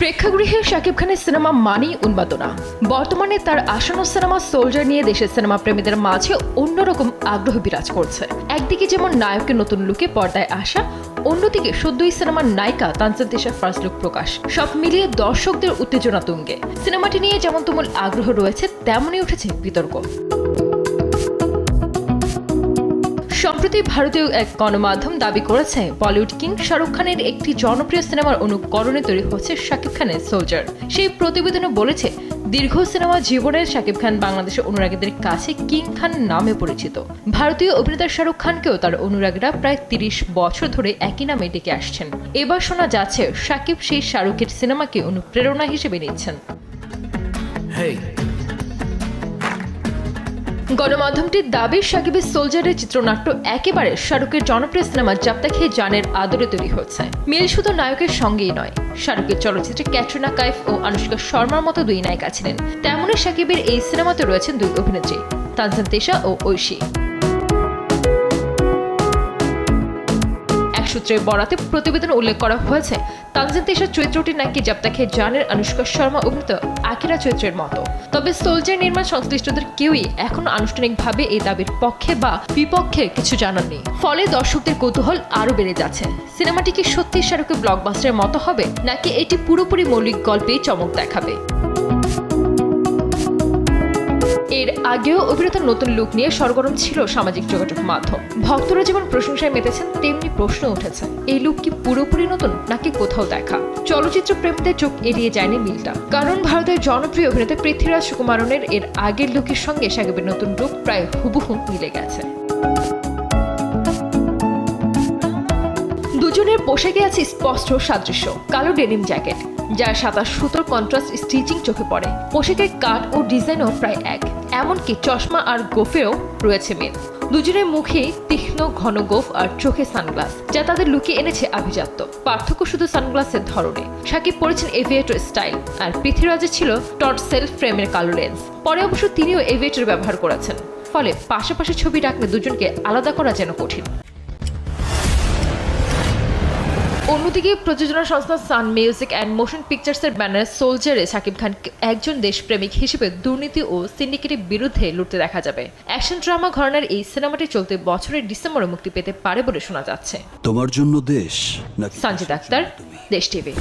প্রেক্ষাগৃহে শাকিব খানের সিনেমা মানেই উন্মাদনা। বর্তমানে তার আসন্ন সিনেমা সোলজার নিয়ে দেশের সিনেমা প্রেমীদের মাঝে অন্যরকম আগ্রহ বিরাজ করছে। একদিকে যেমন নায়কের নতুন লুকে পর্দায় আসা, অন্যদিকে সদ্যই সিনেমার নায়িকা তানসিন তিশার ফার্স্ট লুক প্রকাশ। সব মিলিয়ে দর্শকদের উত্তেজনা তুঙ্গে। সিনেমাটি নিয়ে যেমন তুমুল আগ্রহ রয়েছে, তেমনই উঠেছে বিতর্ক। সম্প্রতি ভারতীয় এক গণমাধ্যম দাবি করেছে, বলিউড কিং শাহরুখ খানের একটি জনপ্রিয় সিনেমার অনুকরণে তৈরি হচ্ছে শাকিব খানের সোলজার। সেই প্রতিবেদনে বলেছে, দীর্ঘ সিনেমা জীবনে শাকিব খান বাংলাদেশের অনুরাগীদের কাছে কিং খান নামে পরিচিত। ভারতীয় অভিনেতা শাহরুখ খানকেও তার অনুরাগীরা প্রায় তিরিশ বছর ধরে একই নামে ডেকে আসছেন। এবার শোনা যাচ্ছে, শাকিব সেই শাহরুখের সিনেমাকে অনুপ্রেরণা হিসেবে নিচ্ছেন। গণমাধ্যমটির দাবি, সাকিবের সোলজারের চিত্রনাট্য একেবারে শাহরুখের জনপ্রিয় সিনেমা জাপ্তা খেয়ে জানের আদরে তৈরি হচ্ছে মিল শুধু নায়কের সঙ্গেই নয়, শাহরুখের চলচ্চিত্রে ক্যাটরিনা কাইফ ও আনুষ্কা শর্মার মতো দুই নায়িকা ছিলেন। তেমনই সাকিবের এই সিনেমাতে রয়েছেন দুই অভিনেত্রী তানসান তেশা ও ঐশী। সূত্রের বরাতে প্রতিবেদনে উল্লেখ করা হয়েছে। তানজিন তেশার চরিত্রটি নাকি জাপ্তা খেয়ে জানের অনুষ্কা শর্মা অভিনীত আকিরা চরিত্রের মতো। তবে সোলজার নির্মাণ সংশ্লিষ্টদের কেউই এখনও আনুষ্ঠানিকভাবে এই দাবির পক্ষে বা বিপক্ষে কিছু জানাননি। ফলে দর্শকদের কৌতূহল আরও বেড়ে যাচ্ছে। সিনেমাটি কি সত্যি শাহরুখের ব্লকবাস্টারের মতো হবে, নাকি এটি পুরোপুরি মৌলিক গল্পেই চমক দেখাবে? এর আগেও অভিনেতার নতুন লুক নিয়ে সরগরম ছিল সামাজিক যোগাযোগ মাধ্যম। ভক্তরা যেমন প্রশংসায় মেতেছেন, তেমনি প্রশ্ন উঠেছে এই লুক কি পুরোপুরি নতুন নাকি কোথাও দেখা? চলচ্চিত্র প্রেমীদের চোখ এড়িয়ে যায়নি মিলটা। কারণ ভারতের জনপ্রিয় অভিনেতা পৃথ্বীরাজ সুকুমারনের এর আগের লুকের সঙ্গে সাকিবের নতুন লুক প্রায় হুবহু মিলে গেছে। দুজনের পোশাকে আছে স্পষ্ট সাদৃশ্য, কালো ডেনিম জ্যাকেট যার সাদা সুতোর কন্ট্রাস্ট স্টিচিং চোখে পড়ে। পোশাকের কাট ও ডিজাইনও প্রায় এক। এমনকি চশমা আর গোফেও রয়েছে মিল। দুজনের মুখে তীক্ষ্ণ, ঘন গোফ আর চোখে সানগ্লাস, যা তাদের লুকে এনেছে আভিজাত্য। পার্থক্য শুধু সানগ্লাসের ধরনে। সাকিব পরেছেন এভিয়েটর স্টাইল, আর পৃথ্বীরাজের ছিল টট সেলফ ফ্রেমের কালো লেন্স। পরে অবশ্য তিনিও এভিয়েটর ব্যবহার করেছেন। ফলে পাশাপাশি ছবি রাখলে দুজনকে আলাদা করা যেন কঠিন। অন্যদিকে প্রযোজনা সংস্থা সান মিউজিক অ্যান্ড মোশন পিকচার্সের ব্যানারে সোলজারে সাকিব খান একজন দেশপ্রেমিক হিসেবে দুর্নীতি ও সিন্ডিকেটের বিরুদ্ধে লড়তে দেখা যাবে। অ্যাকশন ড্রামা ঘরানার এই সিনেমাটি চলতে বছরের ডিসেম্বরে মুক্তি পেতে পারে বলে শোনা যাচ্ছে। তোমার জন্য দেশ সঞ্জিত আক্তার দেশ টিভি।